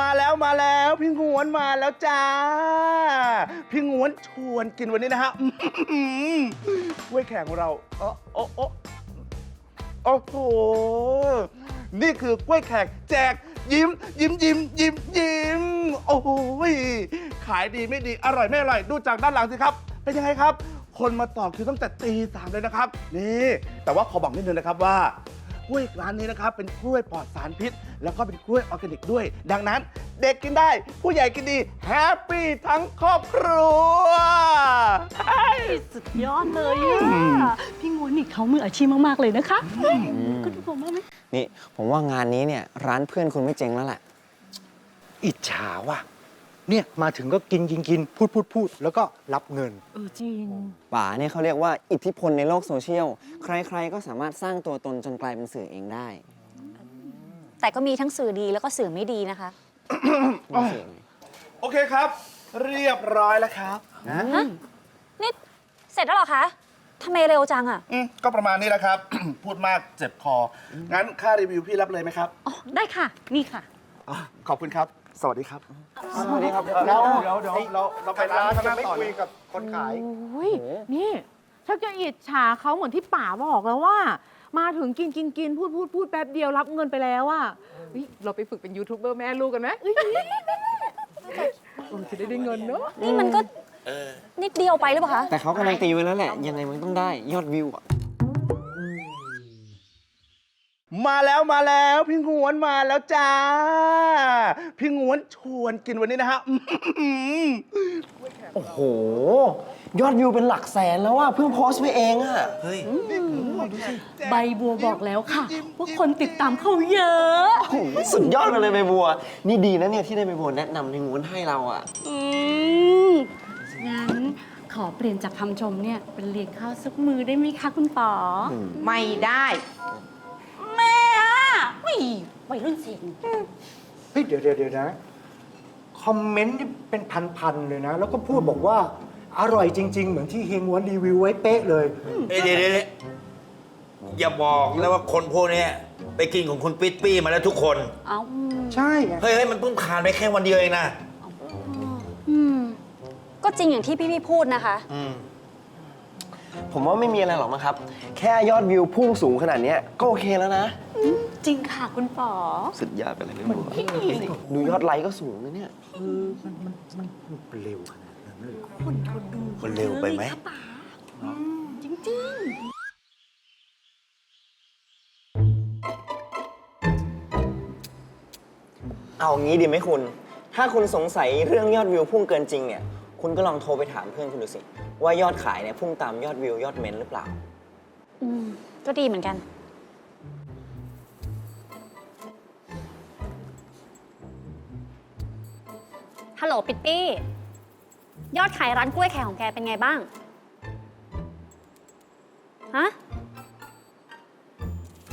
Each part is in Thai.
มาแล้วมาแล้วพี่งวนมาแล้วจ้า พี่งวนชวนกินวันนี้นะฮะกล้วยแขกของเราเออโอ้โอ้โอ้โหนี่คือกล้วยแขกแจกยิ้ม ยิ้มยิ้มยิ้มยิ้มโอ้โหขายดีไม่ดีอร่อยไม่อร่อยดูจากด้านหลังสิครับ เป็นยังไงครับ คนมาต่อคิวตั้งแต่ตีสามเลยนะครับ นี่ แต่ว่าขอบอกนิดนึงนะครับว่ากล้วยร้านนี้นะครับเป็นกล้วยปลอดสารพิษ แล้วก็เป็นกล้วยออร์แกนิกด้วย ดังนั้นเด็กกินได้ ผู้ใหญ่กินดีแฮปปี้ทั้งครอบครัวสุดยอดเลยอะพี่งวนนี่เขามืออาชีพมาก ๆ เลยนะคะก็ดูผมว่าไหมนี่ผมว่างานนี้เนี่ยร้านเพื่อนคุณไม่เจ๊งแล้วแหละ อิจฉาว่ะเนี่ยมาถึงก็กินกินกินพูดพูดพูดแล้วก็รับเงิน เออจริงป๋าเนี่ยเขาเรียกว่าอิทธิพลในโลกโซเชียล ใครๆก็สามารถสร้างตัวตนจนกลายเป็นสื่อเองได้ แต่ก็มีทั้งสื่อดีแล้วก็สื่อไม่ดีนะคะมีสื่อไหมโอเคครับ เรียบร้อยแล้วครับนี่เสร็จแล้วเหรอคะทำไมเร็วจังอะอืมก็ประมาณนี้แหละครับ พูดมากเจ็บคอ งั้นค่ารีวิวพี่รับเลยไหมครับอ๋อได้ค่ะ นี่ค่ะ อ๋อขอบคุณครับ สวัสดีครับ สวัสดีครับแล้วเดี๋ยวเดี๋ยวเราเราไปร้านข้างหจะน้าไม่ต่อคุยเลยกับคนขาย โอ้ยนี่ชักจะอิจฉาเขาเหมือนที่ป๋าบอกแล้วว่า มาถึงกินกินกินพูดพูดพูดแป๊บเดียวรับเงินไปแล้วอะเฮ้ยเราไปฝึกเป็นยูทูบเบอร์แม่ลูกกันไหมเอ้ยเออจะได้ได้เงินเนาะ นี่มันก็นิดเดียวไปหรือเปล่าคะ แต่เขากำลังตีไว้แล้วแหละ ยังไงมันต้องได้ยอดวิวอะ มาแล้วมาแล้วพี่งวนมาแล้วจ้า พี่งวนชวนกินวันนี้นะฮะอื้อหือโอ้โห ยอดวิวเป็นหลักแสนแล้วอะเพิ่งโพสต์ไปเองอะใบบัวบอกแล้วค่ะว่าคนติดตามเขาเยอะ โอ้โหสุดยอดไปเลยใบบัว นี่ดีนะเนี่ยที่ได้ใบบัวแนะนำในงวนให้เราอะอืมงั้นขอเปลี่ยนจากคำชมเนี่ยเป็นเลี้ยงข้าวสักมือได้ไหมคะคุณป๋ออไม่ได้แม่ อะไม่วัยรุ่นเสียงเฮ้ยเดี๋ยวเดี๋ยวเดี๋ยวนะ คอมเมนต์นี่เป็นพันๆเลยนะ แล้วก็พูดบอกว่าอร่อยจริง ๆ เหมือนที่เฮงวนรีวิวไว้เป๊ะเลย เอ้ยเดี๋ยวเดี๋ยวเดี๋ยวอย่าบอกแล้วว่าคนพวกเนี้ยไปกินของคุณปิ๊ดปี้มาแล้วทุกคน เอ้าใช่ไง เฮ้ยเฮ้ยมันเพิ่งผ่านไปแค่วันเดียวเองนะอืม ก็จริงอย่างที่พี่ๆพูดนะคะ อืมผมว่าไม่มีอะไรหรอกนะครับ แค่ยอดวิวพุ่งสูงขนาดเนี้ยก็โอเคแล้วนะ จริงค่ะคุณป๋อ สุดยอดไปเลยใบบัวดูยอดไลค์ก็สูงนะเนี่ย มันมันมันมันเร็วขนาดนั้นเลยคนเขาดูมันเร็วไปไหมยค่ะป๋าอืมจริงเอางี้ดีไหมคุณ ถ้าคุณสงสัยเรื่องยอดวิวพุ่งเกินจริงเนี่ย คุณก็ลองโทรไปถามเพื่อนคุณดูสิ ว่ายอดขายเนี่ยพุ่งตามยอดวิวยอดเมนต์หรือเปล่าอืม ก็ดีเหมือนกัน ฮัลโหลปิตตี้ ยอดขายร้านกล้วยแขกของแกเป็นไงบ้าง ฮะ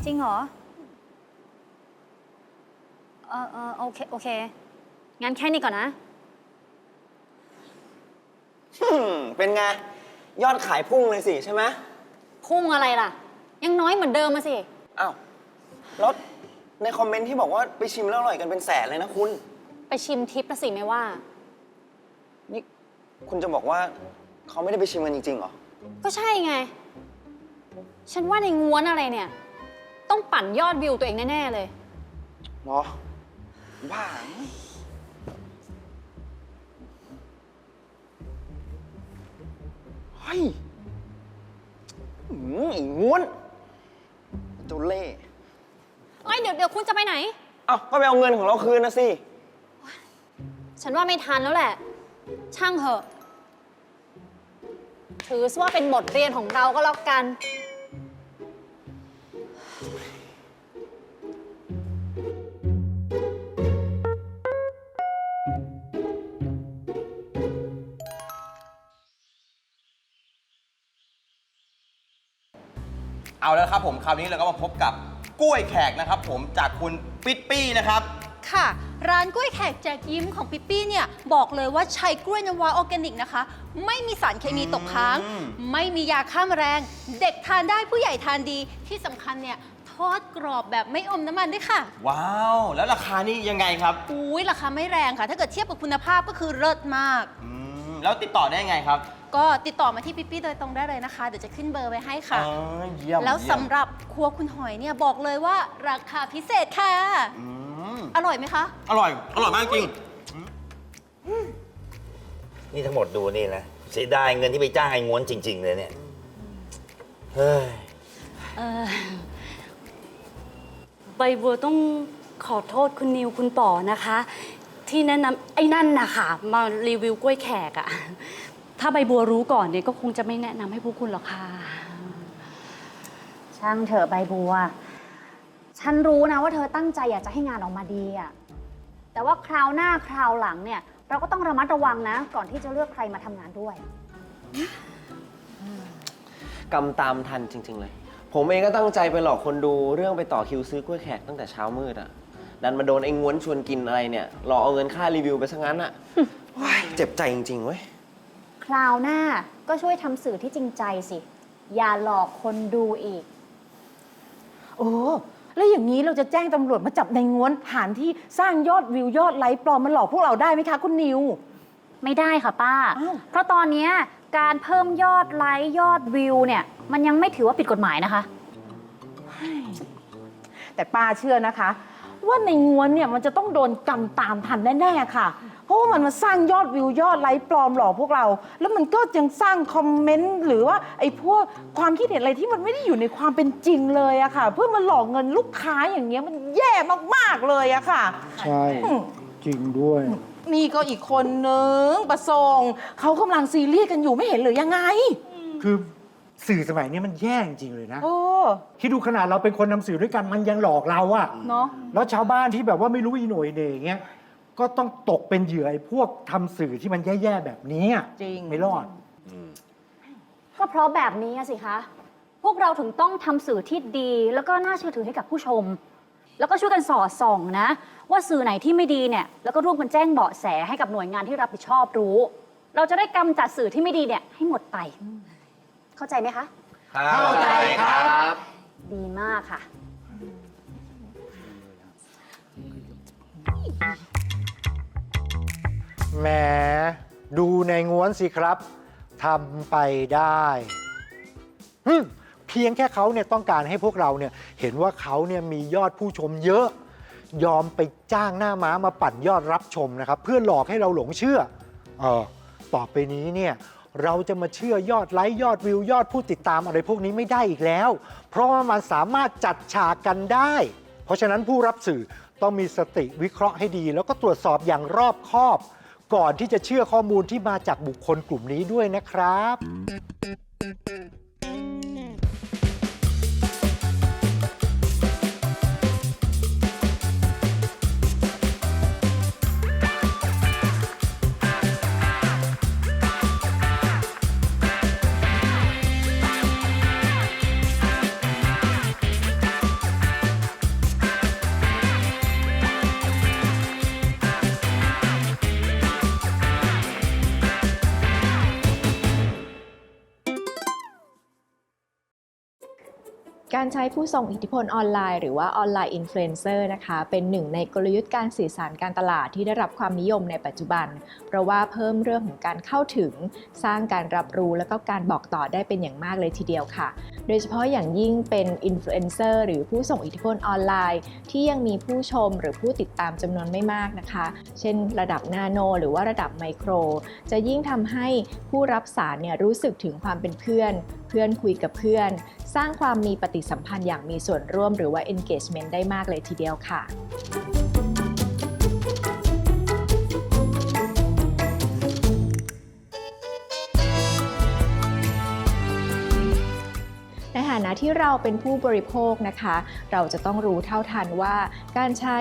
จริงเหรอ เออเออโอเค โอเค งั้นแค่นี้ก่อนนะ อืมเป็นไง ยอดขายพุ่งเลยสิใช่ไหมพุ่งอะไรล่ะ ยังน้อยเหมือนเดิมมาสิ อ้าวแล้วในคอมเมนต์ที่บอกว่าไปชิมแล้วอร่อยกันเป็นแสนเลยนะคุณ ไปชิมทิปละสิไม่ว่า นี่คุณจะบอกว่าเขาไม่ได้ไปชิมกันจริงๆเหรอ ก็ใช่ไง ฉันว่าในง้วนอะไรเนี่ย ต้องปั่นยอดวิวตัวเองแน่ ๆ เลย เหรอบ้าเฮ้ยอืมไอ้ง้วนเจ้าเล่ห์ เอ้ยเดี๋ยวเดี๋ยวคุณจะไปไหน เอ้าก็ไปเอาเงินของเราคืนนะสิ ฉันว่าไม่ทันแล้วแหละ ช่างเหอะ ถือซะว่าเป็นบทเรียนของเราก็แล้วกัน เอาแล้วครับผมคราวนี้เราก็มาพบกับกล้วยแขกนะครับ ผมจากคุณปิ๊ดปี้นะครับ ค่ะ ร้านกล้วยแขกแจกยิ้มของปิ๊ปปี้เนี่ยบอกเลยว่าใช้กล้วยน้ำว้าออร์แกนิกนะคะ ไม่มีสารเคมีตกค้างอืมไม่มียาฆ่าแมลง เด็กทานได้ผู้ใหญ่ทานดีที่สำคัญเนี่ยททอดกรอบแบบไม่อมน้ำมันด้วยค่ะ ว้าว แล้วราคานี่ยังไงครับอุ้ยราคาไม่แรงค่ะ ถ้าเกิดเทียบกับคุณภาพก็คือเลิศมาก อืมแล้วติดต่อได้ยังไงครับก็ติดต่อมาที่ปิ๊ปปี้โดยตรงได้เลยนะคะ เดี๋ยวจะขึ้นเบอร์ไว้ให้ค่ะอ๋อเยี่ยมแล้วเยี่ยมสำหรับครัวคุณหอยเนี่ยบอกเลยว่าราคาพิเศษค่ะ อืม อร่อยไหมคะ อร่อย อร่อยมากจริง นี่ทั้งหมดดูนี่นะเสียดายเงินที่ไปจ้างไอ้ง้วนจริง ๆ เลยเนี่ย เฮ้ย เออใบบัวต้องขอโทษคุณนิวคุณป๋อนะคะ ที่แนะนำไอ้นั่นนะคะมารีวิวกล้วยแขกอะถ้าใบบัวรู้ก่อนเนี่ยก็คงจะไม่แนะนำให้พวกคุณหรอกค่ะ ช่างเถอะใบบัว ฉันรู้นะว่าเธอตั้งใจอยากจะให้งานออกมาดีอะแต่ว่าคราวหน้าคราวหลังเนี่ย เราก็ต้องระมัดระวังนะ ก่อนที่จะเลือกใครมาทำงานด้วย กำตามทันจริง ๆ เลย ผมเองก็ตั้งใจไปหลอกคนดูเรื่องไปต่อคิวซื้อกล้วยแขกตั้งแต่เช้ามืดอะดันมาโดนไอ้ง้วนชวนกินอะไรเนี่ยหลอกเอาเงินค่ารีวิวไปซะงั้นอะ ว้ายเจ็บใจจริงๆเว้ย คราวหน้าก็ช่วยทำสื่อที่จริงใจสิ อย่าหลอกคนดูอีก โอ้ แล้วอย่างนี้เราจะแจ้งตำรวจมาจับในง้วนฐานที่สร้างยอดวิวยอดไลค์ปลอมมันหลอกพวกเราได้ไหมคะคุณนิว ไม่ได้ค่ะป้า อ้าว เพราะตอนเนี้ยการเพิ่มยอดไลค์ยอดวิวเนี่ยมันยังไม่ถือว่าผิดกฎหมายนะคะ แต่ป้าเชื่อนะคะ ว่าในง้วนเนี่ยมันจะต้องโดนกรรมตามทันแน่ ๆ ค่ะเพ ราะว่ามันมาสร้างยอดวิวยอดไลค์ปลอมหลอกพวกเรา แล้วมันก็ยังสร้างคอมเมนต์หรือว่าไอ้พวกความคิดเห็นอะไรที่มันไม่ได้อยู่ในความเป็นจริงเลยอะค่ะ เพื่อมาหลอกเงินลูกค้าอย่างเงี้ยมันแย่มากๆเลยอะค่ะ ใช่ จริงด้วย นี่ก็อีกคนนึงประสงค์เขากำลังซีเรียสกันอยู่ไม่เห็นหรือยังไงคือสื่อสมัยนี้มันแย่จริงๆเลยนะ โอ้คิดดูขนาดเราเป็นคนนำสื่อด้วยกันมันยังหลอกเราอะเนาะ แล้วชาวบ้านที่แบบว่าไม่รู้อีโหน่ยเหน่อย่างเงี้ย ก็ต้องตกเป็นเหยื่อไอ้พวกทำสื่อที่มันแย่ๆแบบนี้อะจริง ไม่รอด ก็เพราะแบบนี้อะสิคะ พวกเราถึงต้องทำสื่อที่ดี แล้วก็น่าเชื่อถือให้กับผู้ชม แล้วก็ช่วยกันสอดส่องนะ ว่าสื่อไหนที่ไม่ดีเนี่ย แล้วก็ร่วมกันแจ้งเบาะแสให้กับหน่วยงานที่รับผิดชอบรู้ เราจะได้กำจัดสื่อที่ไม่ดีเนี่ยให้หมดไป เข้าใจไหมคะ เข้าใจครับ ดีมากค่ะ แหมดูในง้วนสิครับทำไปได้ฮึมเพียงแค่เขาเนี่ยต้องการให้พวกเราเนี่ยเห็นว่าเขาเนี่ยมียอดผู้ชมเยอะ ยอมไปจ้างหน้าม้ามาปั่นยอดรับชมนะครับ เพื่อหลอกให้เราหลงเชื่อเออต่อไปนี้เนี่ยเราจะมาเชื่อยอดไลค์ยอดวิวยอดผู้ติดตามอะไรพวกนี้ไม่ได้อีกแล้ว เพราะว่ามันสามารถจัดฉากกันได้ เพราะฉะนั้นผู้รับสื่อต้องมีสติวิเคราะห์ให้ดี แล้วก็ตรวจสอบอย่างรอบคอบ ก่อนที่จะเชื่อข้อมูลที่มาจากบุคคลกลุ่มนี้ด้วยนะครับ การใช้ผู้ทรงอิทธิพลออนไลน์หรือว่าออนไลน์อินฟลูเอนเซอร์นะคะเป็นหนึ่งในกลยุทธ์การสื่อสารการตลาดที่ได้รับความนิยมในปัจจุบัน เพราะว่าเพิ่มเรื่องของการเข้าถึง สร้างการรับรู้แล้วก็การบอกต่อได้เป็นอย่างมากเลยทีเดียวค่ะ โดยเฉพาะอย่างยิ่งเป็นอินฟลูเอนเซอร์หรือผู้ส่งอิทธิพลออนไลน์ ที่ยังมีผู้ชมหรือผู้ติดตามจำนวนไม่มากนะคะ เช่น ระดับนาโน หรือว่าระดับไมโคร จะยิ่งทำให้ผู้รับสารเนี่ยรู้สึกถึงความเป็นเพื่อน เพื่อนคุยกับเพื่อน สร้างความมีปฏิสัมพันธ์อย่างมีส่วนร่วมหรือว่า engagement ได้มากเลยทีเดียวค่ะในฐานะที่เราเป็นผู้บริโภคนะคะ เราจะต้องรู้เท่าทันว่าการใช้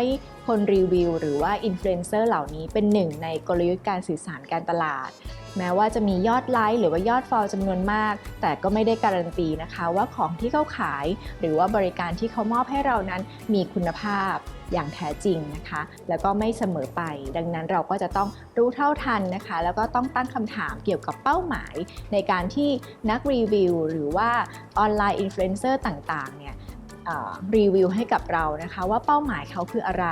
คนรีวิวหรือว่าอินฟลูเอนเซอร์เหล่านี้เป็นหนึ่งในกลยุทธ์การสื่อสารการตลาด แม้ว่าจะมียอดไลค์หรือว่ายอดฟอลจำนวนมาก แต่ก็ไม่ได้การันตีนะคะ ว่าของที่เขาขาย หรือว่าบริการที่เขามอบให้เรานั้นมีคุณภาพอย่างแท้จริงนะคะ แล้วก็ไม่เสมอไป ดังนั้นเราก็จะต้องรู้เท่าทันนะคะ แล้วก็ต้องตั้งคำถามเกี่ยวกับเป้าหมาย ในการที่นักรีวิว หรือว่าออนไลน์อินฟลูเอนเซอร์ต่างๆเนี่ย รีวิวให้กับเรานะคะว่าเป้าหมายเขาคืออะไร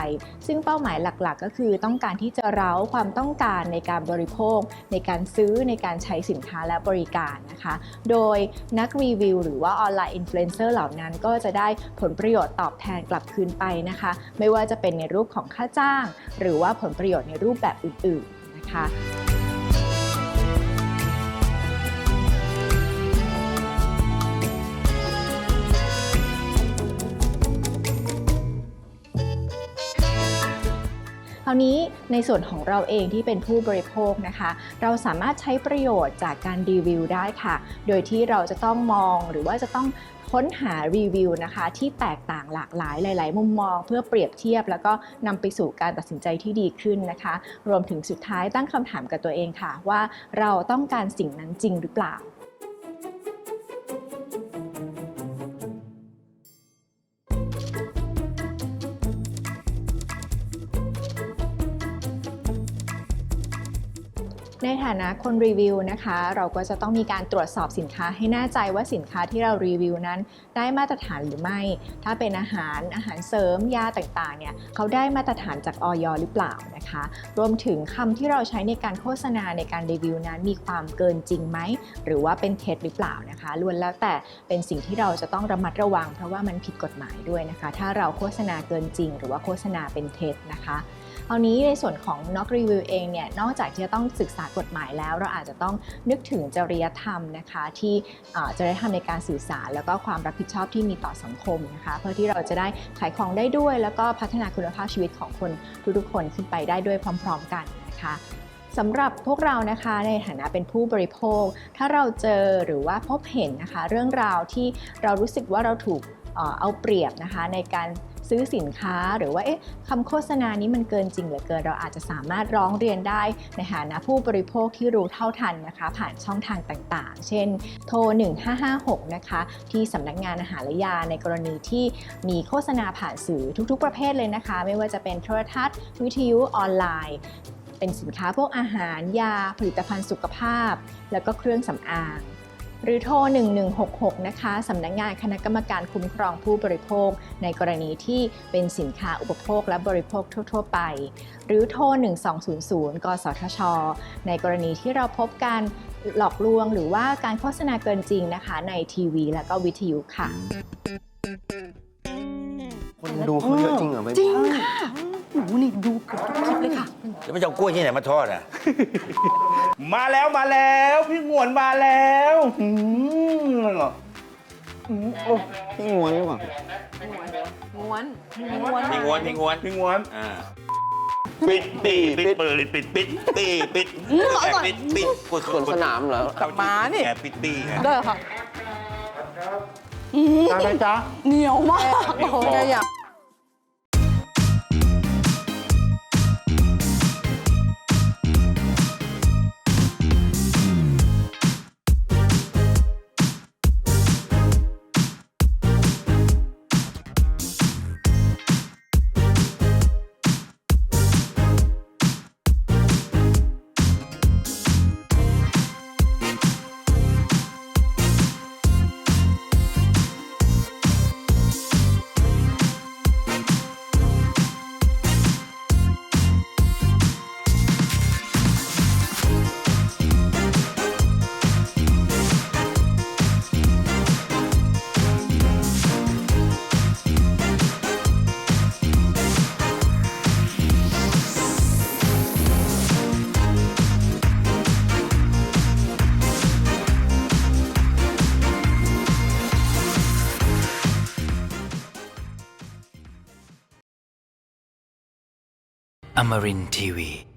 ซึ่งเป้าหมายหลักๆ ก็คือต้องการที่จะเร้าความต้องการในการบริโภค ในการซื้อในการใช้สินค้าและบริการนะคะ โดยนักรีวิวหรือว่าออนไลน์อินฟลูเอนเซอร์เหล่านั้นก็จะได้ผลประโยชน์ตอบแทนกลับคืนไปนะคะ ไม่ว่าจะเป็นในรูปของค่าจ้าง หรือว่าผลประโยชน์ในรูปแบบอื่นๆนะคะ ราวนี้ในส่วนของเราเองที่เป็นผู้บริโภคนะคะ เราสามารถใช้ประโยชน์จากการรีวิวได้ค่ะ โดยที่เราจะต้องมองหรือว่าจะต้องค้นหารีวิวนะคะ ที่แตกต่างหลากหลายหลาย ๆ มุมมอง เพื่อเปรียบเทียบ แล้วก็นำไปสู่การตัดสินใจที่ดีขึ้นนะคะ รวมถึงสุดท้ายตั้งคำถามกับตัวเองค่ะ ว่าเราต้องการสิ่งนั้นจริงหรือเปล่า ฐานะคนรีวิวนะคะ เราก็จะต้องมีการตรวจสอบสินค้าให้แน่ใจว่าสินค้าที่เรารีวิวนั้น ได้มาตรฐานหรือไม่ ถ้าเป็นอาหารอาหารเสริมยาต่างๆเนี่ยเขาได้มาตรฐานจากออยหรือเปล่านะคะ รวมถึงคำที่เราใช้ในการโฆษณาในการรีวิวนั้น มีความเกินจริงไหมหรือว่าเป็นเท็จหรือเปล่านะคะล้วนแล้วแต่เป็นสิ่งที่เราจะต้องระมัดระวัง เพราะว่ามันผิดกฎหมายด้วยนะคะ ถ้าเราโฆษณาเกินจริง หรือว่าโฆษณาเป็นเท็จนะคะ คราวนี้ในส่วนของนอกรีวิวเองเนี่ยนอกจากที่จะต้องศึกษากฎหมายแล้ว เราอาจจะต้องนึกถึงจริยธรรมนะคะที่จริยธรรมในการสื่อสาร แล้วก็ความรับผิดชอบที่มีต่อสังคมนะคะเพื่อที่เราจะได้ขายของได้ด้วย แล้วก็พัฒนาคุณภาพชีวิตของคนทุกๆคนขึ้นไปได้ด้วยพร้อม ๆ กันนะคะสำหรับพวกเรานะคะในฐานะเป็นผู้บริโภค ถ้าเราเจอหรือว่าพบเห็นนะคะ เรื่องราวที่เรารู้สึกว่าเราถูกเอาเปรียบนะคะในการ ซื้อสินค้าหรือว่าเอ๊ะคำโฆษณานี้มันเกินจริงเหลือเกิน เราอาจจะสามารถร้องเรียนได้ในฐานะผู้บริโภคที่รู้เท่าทันนะคะ ผ่านช่องทางต่างๆ เช่น โทร 1556 นะคะ ที่สำนักงานอาหารและยาในกรณีที่มีโฆษณาผ่านสื่อทุกๆ ประเภทเลยนะคะ ไม่ว่าจะเป็นโทรทัศน์ วิทยุออนไลน์เป็นสินค้าพวกอาหาร ยา ผลิตภัณฑ์สุขภาพ แล้วก็เครื่องสำอาง หรือโทร 1166 นะคะสำนักงานคณะกรรมการคุ้มครองผู้บริโภค ในกรณีที่เป็นสินค้าอุปโภคและบริโภคทั่ว ๆ ไป หรือโทร 1200 กสทช ในกรณีที่เราพบการหลอกลวง หรือว่าการโฆษณาเกินจริงนะคะ ในทีวี และก็วิทยุค่ะ คนดูเขาเยอะจริงเหรอไม่จริงค่ะ หนูนี่ดูเกือบทุกคลิปเลยค่ะ แล้วไม่จะเอากล้วยที่ไหนมาทอดอะ มาแล้วมาแล้ว พี่งวนมาแล้วอืมอืมโอ้พี่งวนหรือเปล่าม้วนพิงวนพิงวนพี่งวนอ่าปิดปีปิดเปิดปิดปิดปีปิดปิดปิดกดสวนสนามเหรอม้านี่แอบปิดปีไงได้ค่ะอะไรจ๊ะเหนียวมากโอ้โหได้อยาก Amarin Tiwi.